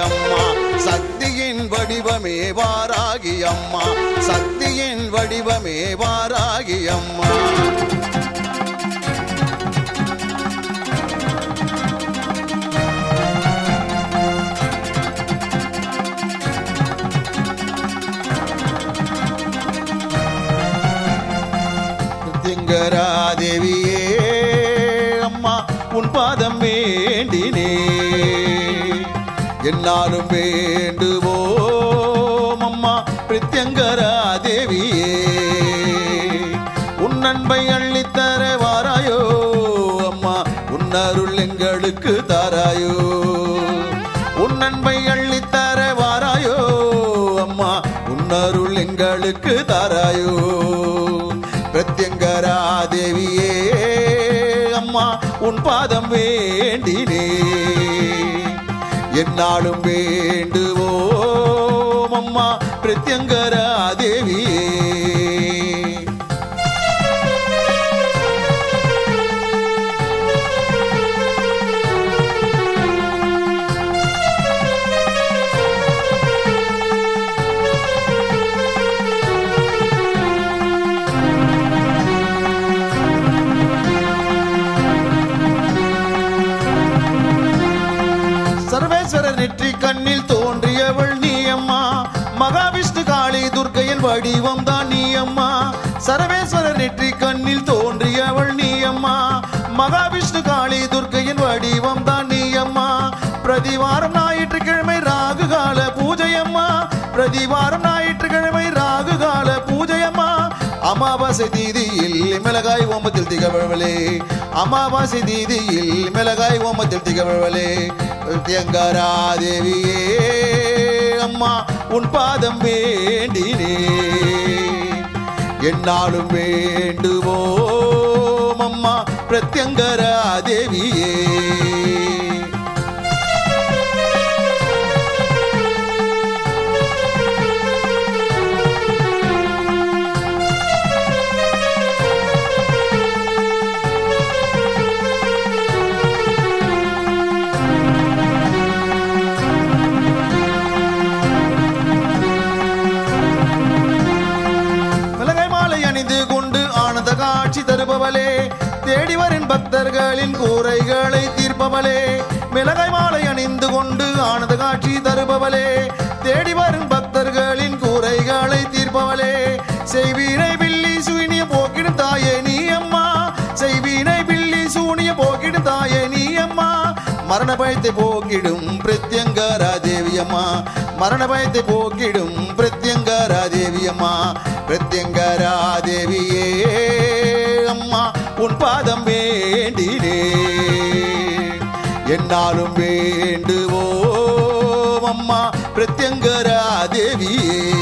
அம்மா. சக்தியின் வடிவமே வாராகி அம்மா. சக்தியின் வடிவமே வாராகி அம்மா. திங்கராதேவியே அம்மா உன் பாதம் வேண்டினே என்னாலும் வேண்டுவோம் அம்மா. பிரத்யங்கராதேவியே உன் அன்பை அள்ளித்தர வாராயோ அம்மா. உன்னருள் எங்களுக்கு தாராயோ உன் அன்பை அள்ளித்தர வாராயோ அம்மா. உன்னருள் எங்களுக்கு தாராயோ பிரத்யங்கரா தேவியே அம்மா. உன் பாதம் வேண்டினே என்னாலும் வேண்டுவோம் அம்மா. பிரத்யங்கரா தேவியே மகாவிஷ்ணு காளி துர்க்கையின் வடிவம் தான் நீ அம்மா. சரவேஸ்வரர் நெற்றி கண்ணில் தோன்றியவள் நீ அம்மா. மகாவிஷ்ணு காளி துர்க்கையின் வடிவம் தான் நீ அம்மா. பிரதிவாரம் ஞாயிற்றுக்கிழமை ராகு கால பூஜை அம்மா. பிரதிவாரம் ஞாயிற்றுக்கிழமை ராகு கால பூஜை அம்மா. அமாவாசை தீதியில் மிளகாய் ஓமத்தில் திகழ்வளே. அமாவாசை தீதியில் மிளகாய் ஓமத்தில் திகழ்வளே. தேங்காரா தேவியே உன் பாதம் வேண்டினே. என்னாலும் வேண்டுவோம் அம்மா பிரத்யங்கரா தேவியே. காட்சி தருபவளே. தேடி வரும் பக்தர்களின் கூரைகளை தீர்ப்பவளே. மிளகை மாலை அணிந்து கொண்டு ஆனந்த காட்சி தருபவளே. தேடி வரும் பக்தர்களின் கூரைகளை தீர்ப்பவளே. செய்வீனை பில்லி சூனிய போக்கிடும் தாயே நீ அம்மா. செய்வீனை பில்லி சூனிய போக்கிடும் தாயே நீ அம்மா. மரண பயத்தை போக்கிடும் பிரத்யங்கரா தேவியம்மா மரண பயத்தை போக்கிடும் தேவி அம்மா பிரத்யங்கரா தேவியே அம்மா உன் பாதம் வேண்டினே. என்னாலும் வேண்டுவோம் அம்மா பிரத்யங்கரா தேவியே.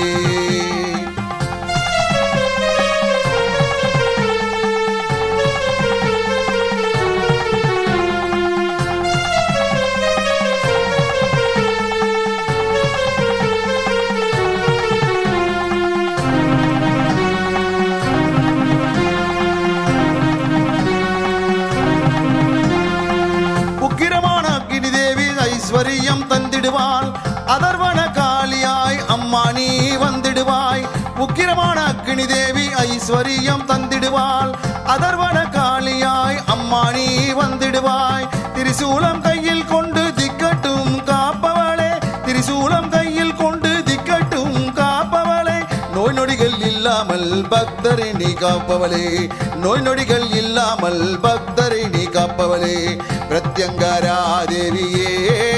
அதர்வன காளியாய் அம்மா நீ வந்திடுவாய். உக்கிரமான அக்னி தேவி ஐஸ்வர்யம் தந்திடுவாள். அதர்வன காளியாய் அம்மா நீ வந்திடுவாய். திரிசூலம் கையில் கொண்டு திக்கட்டும் காப்பவளே. திரிசூலம் கையில் கொண்டு திக்கட்டும் காப்பவளே. நோய் நொடிகள் இல்லாமல் பக்தரை நீ காப்பவளே. நோய் நொடிகள் இல்லாமல் பக்தரை நீ காப்பவளே. பிரத்யங்கரா தேவியே.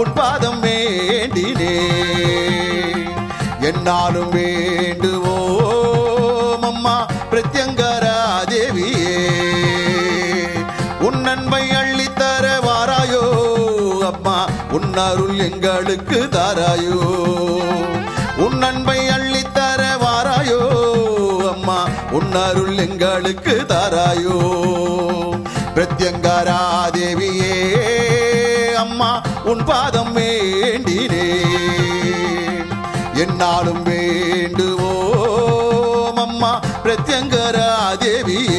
உட்பாதம் வேண்டினே. என்னாலும் வேண்டுவோம் அம்மா பிரத்யங்கரா தேவியே உன் நன்மை அள்ளித்தர வாராயோ அம்மா உன்னருள் எங்களுக்கு தாராயோ. உன் நன்மை அள்ளித்தர வாராயோ அம்மா உன்னருள் எங்களுக்கு தாராயோ. பிரத்யங்கரா தேவியே அம்மா உன் பாதம் வேண்டினே என்னாலும் வேண்டுவோம் அம்மா பிரத்யங்கரா தேவியே